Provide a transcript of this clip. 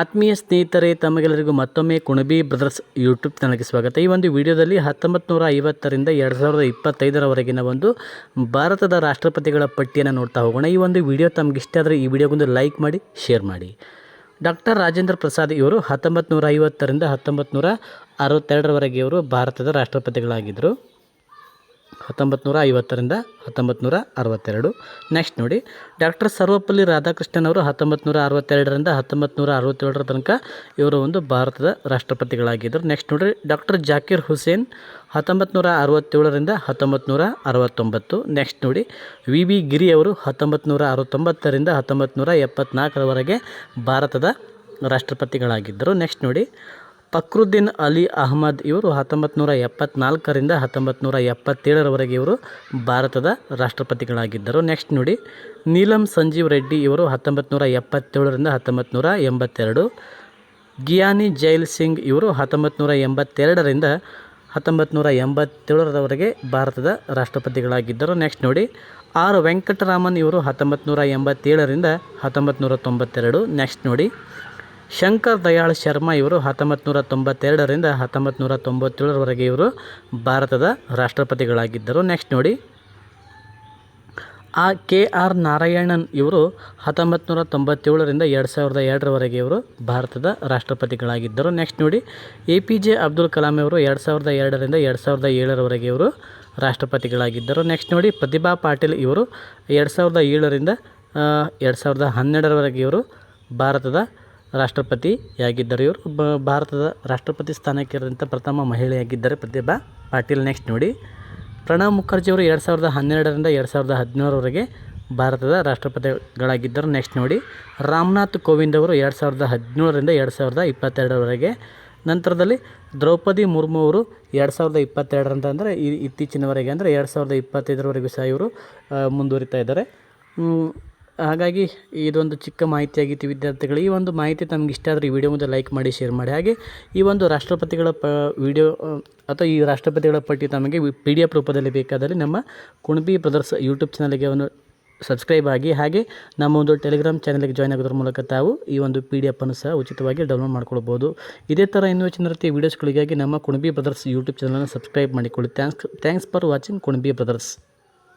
ಆತ್ಮೀಯ ಸ್ನೇಹಿತರೇ, ತಮಗೆಲ್ಲರಿಗೂ ಮತ್ತೊಮ್ಮೆ ಕುಣಬಿ ಬ್ರದರ್ಸ್ ಯೂಟ್ಯೂಬ್ ಚಾನಲ್ಗೆ ಸ್ವಾಗತ. ಈ ಒಂದು ವಿಡಿಯೋದಲ್ಲಿ ಹತ್ತೊಂಬತ್ತು ನೂರ ಐವತ್ತರಿಂದ ಎರಡು ಸಾವಿರದ ಇಪ್ಪತ್ತೈದರವರೆಗಿನ ಒಂದು ಭಾರತದ ರಾಷ್ಟ್ರಪತಿಗಳ ಪಟ್ಟಿಯನ್ನು ನೋಡ್ತಾ ಹೋಗೋಣ. ಈ ಒಂದು ವಿಡಿಯೋ ತಮಗೆ ಇಷ್ಟ ಆದರೆ ಈ ವಿಡಿಯೋಗೊಂದು ಲೈಕ್ ಮಾಡಿ, ಶೇರ್ ಮಾಡಿ. ಡಾಕ್ಟರ್ ರಾಜೇಂದ್ರ ಪ್ರಸಾದ್ ಇವರು ಹತ್ತೊಂಬತ್ತು ನೂರ ಐವತ್ತರಿಂದ ಹತ್ತೊಂಬತ್ತು ನೂರ ಅರವತ್ತೆರಡರವರೆಗೆ ಇವರು ಭಾರತದ ರಾಷ್ಟ್ರಪತಿಗಳಾಗಿದ್ದರು. ಹತ್ತೊಂಬತ್ತು ನೂರ ಐವತ್ತರಿಂದ ಹತ್ತೊಂಬತ್ತು ನೂರ ಅರವತ್ತೆರಡು ನೆಕ್ಸ್ಟ್ ನೋಡಿ ಡಾಕ್ಟರ್ ಸರ್ವಪಲ್ಲಿ ರಾಧಾಕೃಷ್ಣನ್ ಅವರು ಹತ್ತೊಂಬತ್ತು ನೂರ ಅರವತ್ತೆರಡರಿಂದ ಹತ್ತೊಂಬತ್ತು ನೂರ ಅರವತ್ತೇಳರ ತನಕ ಇವರು ಒಂದು ಭಾರತದ ರಾಷ್ಟ್ರಪತಿಗಳಾಗಿದ್ದರು. ನೆಕ್ಸ್ಟ್ ನೋಡಿರಿ ಡಾಕ್ಟರ್ ಜಾಕಿರ್ ಹುಸೇನ್ ಹತ್ತೊಂಬತ್ತು ನೂರ ಅರವತ್ತೇಳರಿಂದ ಹತ್ತೊಂಬತ್ತು ನೂರ ಅರವತ್ತೊಂಬತ್ತು ನೆಕ್ಸ್ಟ್ ನೋಡಿ ವಿ ಬಿ ಗಿರಿ ಅವರು ಹತ್ತೊಂಬತ್ತು ನೂರ ಅರವತ್ತೊಂಬತ್ತರಿಂದ ಹತ್ತೊಂಬತ್ತು ನೂರ ಎಪ್ಪತ್ತ್ನಾಲ್ಕರವರೆಗೆ ಭಾರತದ ರಾಷ್ಟ್ರಪತಿಗಳಾಗಿದ್ದರು. ನೆಕ್ಸ್ಟ್ ನೋಡಿ ಫಕ್ರುದ್ದೀನ್ ಅಲಿ ಅಹಮದ್ ಇವರು ಹತ್ತೊಂಬತ್ತು ನೂರ ಎಪ್ಪತ್ನಾಲ್ಕರಿಂದ ಹತ್ತೊಂಬತ್ತು ನೂರ ಎಪ್ಪತ್ತೇಳರವರೆಗೆ ಇವರು ಭಾರತದ ರಾಷ್ಟ್ರಪತಿಗಳಾಗಿದ್ದರು. ನೆಕ್ಸ್ಟ್ ನೋಡಿ, ನೀಲಂ ಸಂಜೀವ್ ರೆಡ್ಡಿ ಇವರು ಹತ್ತೊಂಬತ್ತು ನೂರ ಎಪ್ಪತ್ತೇಳರಿಂದ ಹತ್ತೊಂಬತ್ತು ನೂರ ಎಂಬತ್ತೆರಡು. ಗಿಯಾನಿ ಜೈಲ್ ಸಿಂಗ್ ಇವರು ಹತ್ತೊಂಬತ್ತು ನೂರ ಎಂಬತ್ತೆರಡರಿಂದ ಹತ್ತೊಂಬತ್ತು ನೂರ ಎಂಬತ್ತೇಳರವರೆಗೆ ಭಾರತದ ರಾಷ್ಟ್ರಪತಿಗಳಾಗಿದ್ದರು. ನೆಕ್ಸ್ಟ್ ನೋಡಿ, ಆರ್ ವೆಂಕಟರಾಮನ್ ಇವರು ಹತ್ತೊಂಬತ್ತು ನೂರ ಎಂಬತ್ತೇಳರಿಂದ ಹತ್ತೊಂಬತ್ತು ನೂರ ತೊಂಬತ್ತೆರಡು. ನೆಕ್ಸ್ಟ್ ನೋಡಿ ಶಂಕರ್ ದಯಾಳ್ ಶರ್ಮಾ ಇವರು ಹತ್ತೊಂಬತ್ತು ನೂರ ತೊಂಬತ್ತೆರಡರಿಂದ ಹತ್ತೊಂಬತ್ತು ನೂರ ತೊಂಬತ್ತೇಳರವರೆಗೆ ಇವರು ಭಾರತದ ರಾಷ್ಟ್ರಪತಿಗಳಾಗಿದ್ದರು. ನೆಕ್ಸ್ಟ್ ನೋಡಿ. ಆ ಕೆ ಆರ್ ನಾರಾಯಣನ್ ಇವರು ಹತ್ತೊಂಬತ್ತು ನೂರ ತೊಂಬತ್ತೇಳರಿಂದ ಎರಡು ಸಾವಿರದ ಎರಡರವರೆಗೆ ಇವರು ಭಾರತದ ರಾಷ್ಟ್ರಪತಿಗಳಾಗಿದ್ದರು. ನೆಕ್ಸ್ಟ್ ನೋಡಿ. A P J Abdul Kalam ಅವರು ಎರಡು ಸಾವಿರದ ಎರಡರಿಂದ ಎರಡು ಸಾವಿರದ ಏಳರವರೆಗೆ ಇವರು ರಾಷ್ಟ್ರಪತಿಗಳಾಗಿದ್ದರು. ನೆಕ್ಸ್ಟ್ ನೋಡಿ. ಪ್ರತಿಭಾ ಪಾಟೀಲ್ ಇವರು ಎರಡು ಸಾವಿರದ ಏಳರಿಂದ ಎರಡು ಸಾವಿರದ ಹನ್ನೆರಡರವರೆಗೆ ಇವರು ಭಾರತದ ರಾಷ್ಟ್ರಪತಿಯಾಗಿದ್ದರು ಇವರು? ಬ ಭಾರತದ ರಾಷ್ಟ್ರಪತಿ ಸ್ಥಾನಕ್ಕಿರುವಂಥ ಪ್ರಥಮ ಮಹಿಳೆಯಾಗಿದ್ದಾರೆ ಪ್ರತಿಭಾ ಪಾಟೀಲ್. ನೆಕ್ಸ್ಟ್ ನೋಡಿ. ಪ್ರಣಬ್ ಮುಖರ್ಜಿ ಅವರು ಎರಡು ಸಾವಿರದ ಹನ್ನೆರಡರಿಂದ ಎರಡು ಸಾವಿರದ ಹದಿನೇಳರವರೆಗೆ ಭಾರತದ ರಾಷ್ಟ್ರಪತಿಗಳಾಗಿದ್ದರು. ನೆಕ್ಸ್ಟ್ ನೋಡಿ. ರಾಮನಾಥ್ ಕೋವಿಂದ್ ಅವರು ಎರಡು ಸಾವಿರದ ಹದಿನೇಳರಿಂದ ಎರಡು ಸಾವಿರದ ಇಪ್ಪತ್ತೆರಡರವರೆಗೆ ನಂತರದಲ್ಲಿ ದ್ರೌಪದಿ ಮುರ್ಮು ಅವರು ಎರಡು ಸಾವಿರದ ಇಪ್ಪತ್ತೆರಡರಂತ ಅಂದರೆ ಇತ್ತೀಚಿನವರೆಗೆ ಅಂದರೆ ಎರಡು ಸಾವಿರದ ಇಪ್ಪತ್ತೈದರವರೆಗೂ ಸಹ ಇವರು ಮುಂದುವರಿತಾ ಇದ್ದಾರೆ. ಹಾಗಾಗಿ ಇದೊಂದು ಚಿಕ್ಕ ಮಾಹಿತಿಯಾಗಿತ್ತು ವಿದ್ಯಾರ್ಥಿಗಳು. ಈ ಒಂದು ಮಾಹಿತಿ ತಮ್ಗೆ ಇಷ್ಟ ಆದರೆ ಈ ವಿಡಿಯೋ ಮುಂದೆ ಲೈಕ್ ಮಾಡಿ, ಶೇರ್ ಮಾಡಿ. ಹಾಗೆ ಈ ಒಂದು ರಾಷ್ಟ್ರಪತಿಗಳ ಪ ವಿಡಿಯೋ, ಅಥವಾ ಈ ರಾಷ್ಟ್ರಪತಿಗಳ ಪಟ್ಟಿ ತಮಗೆ ಪಿ ಡಿ ಎಫ್ ರೂಪದಲ್ಲಿ ಬೇಕಾದಲ್ಲಿ ನಮ್ಮ ಕುಣಬಿ ಬ್ರದರ್ಸ್ ಯೂಟ್ಯೂಬ್ ಚಾನಲ್ಗೆ ಒಂದು ಸಬ್ಸ್ಕ್ರೈಬ್ ಆಗಿ, ಹಾಗೆ ನಮ್ಮ ಒಂದು ಟೆಲಿಗ್ರಾಮ್ ಚಾನಲ್ಗೆ ಜಾಯ್ನ್ ಆಗೋದ್ರ ಮೂಲಕ ತಾವು ಈ ಒಂದು ಪಿ ಡಿ ಎಫನ್ನು ಸಹ ಉಚಿತವಾಗಿ ಡೌನ್ಲೋಡ್ ಮಾಡ್ಕೊಳ್ಬೋದು. ಇದೇ ಥರ ಇನ್ನೂ ಹೆಚ್ಚಿನ ರೀತಿಯ ವೀಡಿಯೋಸ್ಗಳಿಗಾಗಿ ನಮ್ಮ ಕುಣಬಿ ಬ್ರದರ್ಸ್ ಯೂಟ್ಯೂಬ್ ಚಾನಲನ್ನು ಸಬ್ಸ್ಕ್ರೈಬ್ ಮಾಡಿಕೊಳ್ಳಿ. Thanks thanks for watching Kunabi brothers.